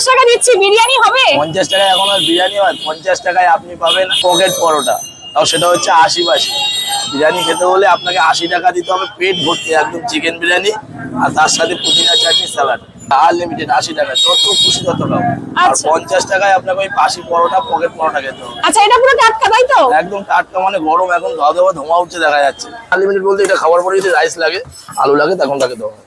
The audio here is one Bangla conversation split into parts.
পঞ্চাশ টাকা দিচ্ছি বিরিয়ানি হবে? পঞ্চাশ টাকায় এখন আর বিরিয়ানি হয় পঞ্চাশ টাকায় আপনি পাবেন পকেট পরোটা। তাও সেটা হচ্ছে আশি পাশি বিরিয়ানি খেতে হলে আপনাকে আশি টাকা দিতে হবে পেট ভর্তি একদম চিকেন বিরিয়ানি আর তার সাথে পুদিনা চাটনি স্যালাড আনলিমিটেড আশি টাকা যত খুশি তত খাও। আর আচ্ছা। পঞ্চাশ টাকায় আপনাকে ওই পাশি পরোটা পকেট পরোটা খেতে হবে। আচ্ছা এটা পুরো টাটকা তাই তো? একদম টাটকা মানে গরম এখন ধোয়া ধোয়া ধোঁয়া উঠছে দেখা যাচ্ছে। আনলিমিটেড বলতে এটা খাওয়ার পরে যদি রাইস লাগে আলু লাগে তখন তাকে দেওয়া হয়।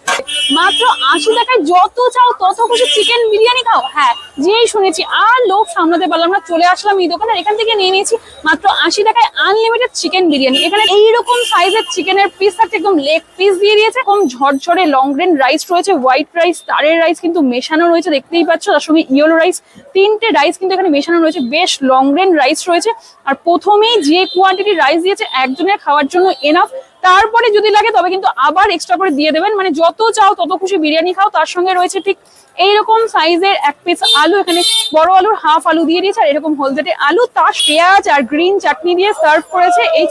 মাত্র আশি টাকায় যত চাও, তত খুশি চিকেন বিরিয়ানি খাও। হ্যাঁ যেই শুনেছি, আর লোভ সামলাতে পারলাম না, চলে আসলাম এই দোকানে এখান থেকে নিয়ে নিয়েছি মাত্র আশি টাকায় আনলিমিটেড চিকেন বিরিয়ানি। এখানে এইরকম সাইজের চিকেনের পিস থাকছে, একদম লেগ পিস দিয়ে দিয়েছে কম ঝরঝরে লং গ্রেন রাইস রয়েছে হোয়াইট রাইস তারের রাইস কিন্তু মেশানো রয়েছে, দেখতেই পাচ্ছ, তার সঙ্গে ইয়েলো রাইস তিনটে রাইস কিন্তু এখানে মেশানো রয়েছে, বেশ লং গ্রেন রাইস রয়েছে। আর প্রথমেই যে কোয়ান্টিটি রাইস দিয়েছে, একজনের খাওয়ার জন্য এনাফ তারপরে যদি লাগে তবে কিন্তু আবার এক্সট্রা করে দিয়ে দেবেন। মানে যত চাও তত খুশি বিরিয়ানি খাও। তার সঙ্গে রয়েছে ঠিক এইরকম সাইজের এক পিস আলু। এখানে বড় আলুর হাফ আলু দিয়ে দিয়েছে আর এরকম হলদেটে আলু, তার পেঁয়াজ আর গ্রিন চাটনি দিয়ে সার্ভ করেছে এই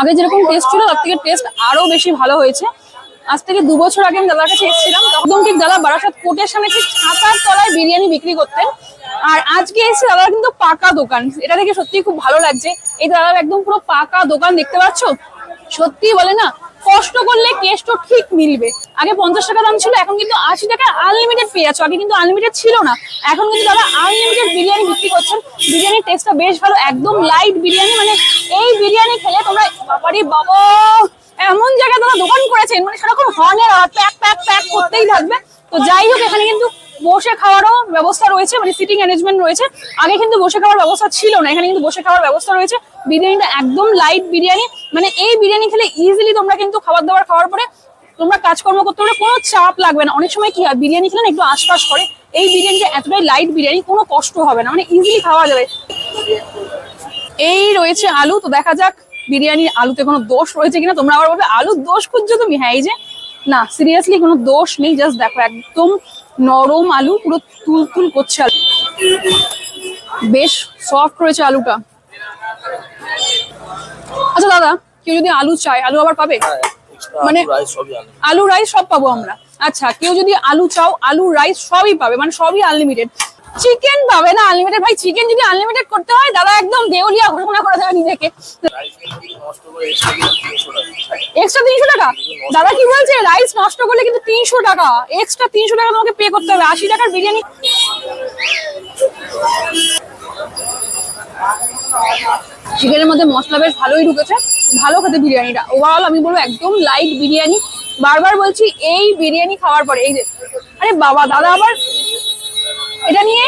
আগে যেরকম টেস্ট ছিল, তার থেকে টেস্ট আরও বেশি ভালো হয়েছে। আজ থেকে দু বছর আগে আমি দাদার কাছে এসেছিলাম। তখন ঠিক দাদা বারাসাত কোর্টের সামনে ঠিক ছাতার তলায় বিরিয়ানি বিক্রি করতেন। আর আজকে এসে দাদা কিন্তু পাকা দোকান। এটা দেখে সত্যি খুব ভালো লাগছে। এই দাদা একদম পুরো পাকা দোকান, দেখতে পাচ্ছ? সত্যি বলে না, কষ্ট করলে টেস্টও ঠিক মিলবে। আগে পঞ্চাশ টাকা দাম ছিল, এখন কিন্তু আশি টাকা আনলিমিটেড পেয়ে যাচ্ছ। আগে কিন্তু আনলিমিটেড ছিল না। এখন কিন্তু দাদা আনলিমিটেড বিরিয়ানি বিক্রি করছেন। বিরিয়ানির টেস্টটা বেশ ভালো, একদম লাইট বিরিয়ানি। মানে এই বিরিয়ানি খেলে তোমরা, বাবারি বাবা, এমন জায়গায় তারা দোকান করেছেন মানে সারাক্ষণ হর্নের প্যাক প্যাক প্যাক করতেই থাকবে। তো যাই হোক, এখানে কিন্তু বসে খাওয়ারও ব্যবস্থা রয়েছে মানে সিটিং অ্যারেঞ্জমেন্ট রয়েছে। আগে কিন্তু বসে খাওয়ার ব্যবস্থা ছিল না, এখানে কিন্তু বসে খাওয়ার ব্যবস্থা রয়েছে। বিরিয়ানিটা একদম লাইট বিরিয়ানি মানে এই বিরিয়ানি খেলে ইজিলি তোমরা কিন্তু খাবার দাবার খাওয়ার পরে তোমরা কাজকর্ম করতে পারবে, কোনো চাপ লাগবে না। অনেক সময় কি হয়, বিরিয়ানি খেলে একটু আশপাশ করে, এই বিরিয়ানিটা এতটাই লাইট বিরিয়ানি, কোনো কষ্ট হবে না মানে ইজিলি খাওয়া যাবে। এই রয়েছে আলু, তো দেখা যাক বিরিয়ানির আলুতে কোনো দোষ রয়েছে কিনা। তোমরা আবার বলবে, আলুর দোষ খুঁজছো তুমি? হ্যাঁ এই যে, না সিরিয়াসলি কোনো দোষ নেই জাস্ট দেখো, একদম নরম আলু পুরো তুল তুল করছে আলু। বেশ সফট রয়েছে আলুটা। আচ্ছা দাদা কেউ যদি আলু চায় আলু আবার পাবে? মানে- আলু, রাইস সব পাবো আমরা। আচ্ছা কেউ যদি আলু চাও আলু রাইস সবই পাবে মানে সবই আনলিমিটেড চিকেন পাবে না আনলিমিটেড ভাই চিকেন যদি আনলিমিটেড করতে হয় দাদা একদম দেউলিয়া ঘোষণা করে দেবে নিজেকে। এক্সট্রা তিনশো টাকা? দাদা কি বলছে? রাইস নষ্ট করলে কিন্তু তিনশো টাকা। এক্সট্রা তিনশো টাকা তোমাকে পে করতে হবে। আশি টাকার বিরিয়ানি চিকেনের মধ্যে মশলা বেশ ভালোই ঢুকেছে। ভালো খেতে বিরিয়ানিটা। ওভারঅল আমি বলব একদম লাইট বিরিয়ানি। বারবার বলছি, এই বিরিয়ানি খাওয়ার পরে, এই যে আরে বাবা, দাদা, আবার এটা নিয়ে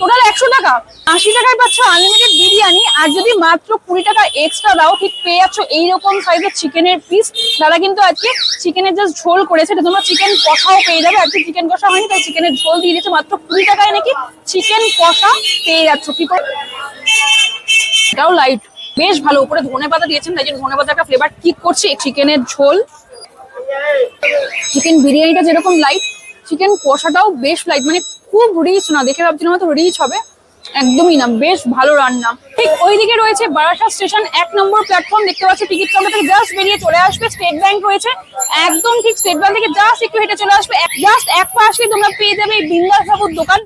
টোটাল একশো টাকা। আশি টাকায় পাচ্ছ আনলিমিটেড বিরিয়ানি, আর যদি মাত্র কুড়ি টাকা এক্সট্রা দাও, ঠিক পেয়ে যাচ্ছ এইরকম সাইজের চিকেনের পিস দাদা কিন্তু আজকে চিকেনের জাস্ট ঝোল করেছে এটা তোমরা চিকেন কষাও পেয়ে যাবে। আজকে চিকেন কষা হয়নি, তাই চিকেনের ঝোল দিয়ে দিয়েছে। মাত্র কুড়ি টাকায় নাকি চিকেন কষা পেয়ে যাচ্ছ। কি করে এটাও লাইট বেশ ভালো, উপরে ধনে পাতা দিয়েছেন, তাই জন্য ধনে পাতা ফ্লেভার ঠিক করছে চিকেনের ঝোল। চিকেন বিরিয়ানিটা যেরকম লাইট চিকেন কষাটাও বেশ লাইট মানে খুব রিচ না, দেখে ভাবছিলাম হয়তো রিচ হবে। একদমই না, বেশ ভালো রান্না। ঠিক ওইদিকে রয়েছে বারাসাত স্টেশন এক নম্বর প্ল্যাটফর্ম দেখতে পাচ্ছি টিকিট কাউন্টার থেকে জাস্ট বেরিয়ে চলে আসবে স্টেট ব্যাংক রয়েছে। একদম ঠিক স্টেট ব্যাংক থেকে জাস্ট একটু হেঁটে চলে আসবে জাস্ট এক পা আসলে তোমরা পেয়ে যাবে এই বিন্দাস দোকান।